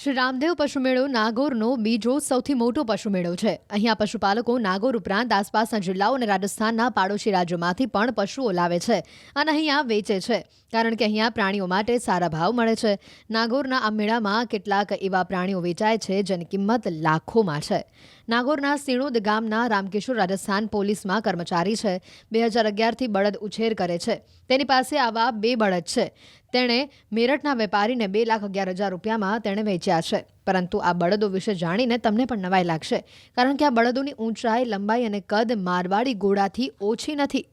શ્રી રામદેવ પશુમેળો નાગોરનો બીજો સૌથી મોટો પશુમેળો છે. અહીંયા પશુપાલકો નાગોર ઉપરાંત આસપાસના જિલ્લાઓ અને રાજસ્થાનના પાડોશી રાજ્યોમાંથી પણ પશુઓ લાવે છે અને અહીંયા વેચે છે. કારણ કે અહીંયા પ્રાણીઓ માટે સારા ભાવ મળે છે. નાગોરના આ મેળામાં કેટલાક એવા પ્રાણીઓ વેચાય છે જેની કિંમત લાખોમાં છે. નાગોરના સિણુદ ગામના રામકિશોર રાજસ્થાન પોલીસમાં કર્મચારી છે. બે હજાર અગિયારથી બળદ ઉછેર કરે છે. તેની પાસે આવા બે બળદ છે. તેણે મેરઠના વેપારીને બે લાખ અગિયાર હજાર રૂપિયામાં તેણે વેચ્યા છે. પરંતુ આ બળદો વિશે જાણીને તમને પણ નવાઈ લાગશે. કારણ કે આ બળદોની ઊંચાઈ, લંબાઈ અને કદ મારવાડી ઘોડાથી ઓછી નથી.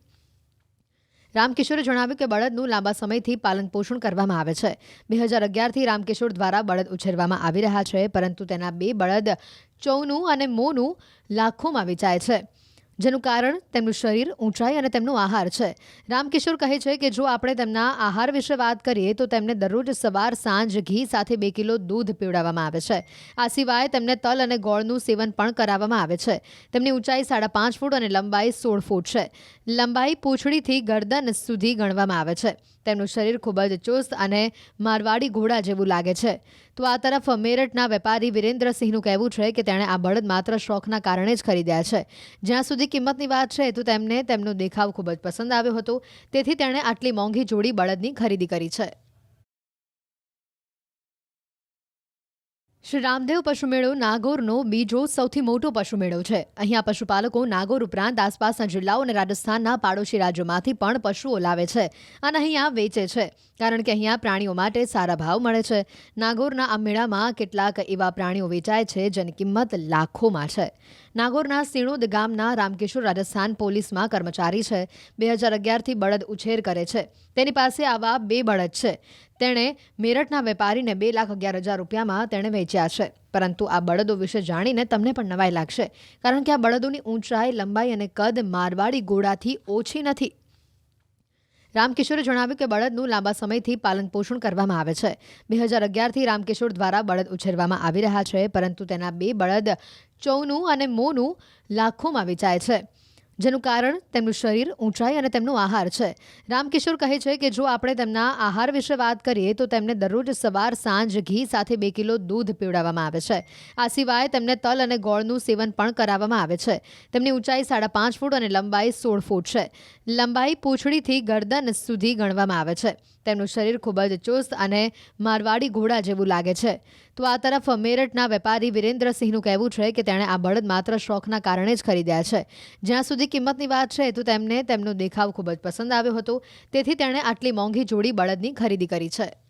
રામકિશોરે જણાવ્યું કે બળદનું લાંબા સમયથી પાલન પોષણ કરવામાં આવે છે. બે હજાર અગિયારથી રામકિશોર દ્વારા બળદ ઉછેરવામાં આવી રહ્યા છે, પરંતુ તેના બે બળદ ચૌનું અને મોનું લાખોમાં વેચાય છે. જેનું કારણ તેમનું શરીર ઊંચાઈ અને તેમનો આહાર છે. રામકિશોર કહે છે કે જો આપણે તેમના આહાર વિશે વાત કરીએ તો તેમને દરરોજ સવાર, સાંજ ઘી સાથે બે કિલો દૂધ પીવડાવવામાં આવે છે. આ સિવાય તેમને તલ અને ગોળનું સેવન પણ કરાવવામાં આવે છે. તેમની ઊંચાઈ સાડા પાંચ ફૂટ અને લંબાઈ સોળ ફૂટ છે. લંબાઈ પૂંછડીથી ગરદન સુધી ગણવામાં આવે છે. તેમનું શરીર ખૂબ જ ચુસ્ત અને મારવાડી ઘોડા જેવું લાગે છે. તો આ તરફ મેરઠના વેપારી વિરેન્દ્રસિંહનું કહેવું છે કે તેણે આ બળદ માત્ર શોખના કારણે જ ખરીદ્યા છે. જ્યાં સુધી કિંમતની વાત છે, તો તેમને તેમનો દેખાવ ખૂબ જ પસંદ આવ્યો હતો. તેથી તેણે આટલી મોંઘી જોડી બળદની ખરીદી કરી છે. શ્રી રામદેવ પશુમેળો નાગોરનો બીજો સૌથી મોટો પશુમેળો છે. અહીંયા પશુપાલકો નાગોર ઉપરાંત આસપાસના જિલ્લાઓ અને રાજસ્થાનના પાડોશી રાજ્યોમાંથી પણ પશુઓ લાવે છે અને અહીંયા વેચે છે. કારણ કે અહીંયા પ્રાણીઓ માટે સારા ભાવ મળે છે. નાગોરના આ મેળામાં કેટલાક એવા પ્રાણીઓ વેચાય છે જેની કિંમત લાખોમાં છે. નાગોરના સિણોદ ગામના રામકિશોર રાજસ્થાન પોલીસમાં કર્મચારી છે. બે હજાર અગિયારથી બળદ ઉછેર કરે છે. તેની પાસે આવા બે બળદ છે. તેણે મેરઠના વેપારીને બે લાખ અગિયાર હજાર રૂપિયામાં તેણે વેચ્યા છે. પરંતુ આ બળદો વિશે જાણીને તમને પણ નવાઈ લાગશે, કારણ કે આ બળદોની ઊંચાઈ, લંબાઈ અને કદ મારવાડી ઘોડાથી ઓછી નથી. રામકિશોરે જણાવ્યું કે બળદનું લાંબા સમયથી પાલન પોષણ કરવામાં આવે છે. બે હજાર અગિયારથી રામકિશોર દ્વારા બળદ ઉછેરવામાં આવી રહ્યા છે, પરંતુ તેના બે બળદ ચૌનું અને મોનું લાખોમાં વેચાય છે. જેનું કારણ તેમનું શરીર ઊંચાઈ અને તેમનો આહાર છે. રામકિશોર કહે છે કે જો આપણે તેમના આહાર વિશે વાત કરીએ તો તેમને દરરોજ સવાર, સાંજ ઘી સાથે બે કિલો દૂધ પીવડાવવામાં આવે છે. આ સિવાય તેમને તલ અને ગોળનું સેવન પણ કરાવવામાં આવે છે. તેમની ઊંચાઈ સાડા પાંચ ફૂટ અને લંબાઈ સોળ ફૂટ છે. લંબાઈ પૂંછડીથી ગરદન સુધી ગણવામાં આવે છે. તેમનું શરીર ખૂબ જ ચુસ્ત અને મારવાડી ઘોડા જેવું લાગે છે. તો આ તરફ મેરઠના વેપારી વિરેન્દ્રસિંહનું કહેવું છે કે તેણે આ બળદ માત્ર શોખના કારણે જ ખરીદ્યા છે. જ્યાં સુધી કિંમતની વાત છે તો તેમને તેમનો દેખાવ ખૂબ જ પસંદ આવ્યો હતો. તેથી તેણે આટલી મોંઘી જોડી બળદની ખરીદી કરી છે.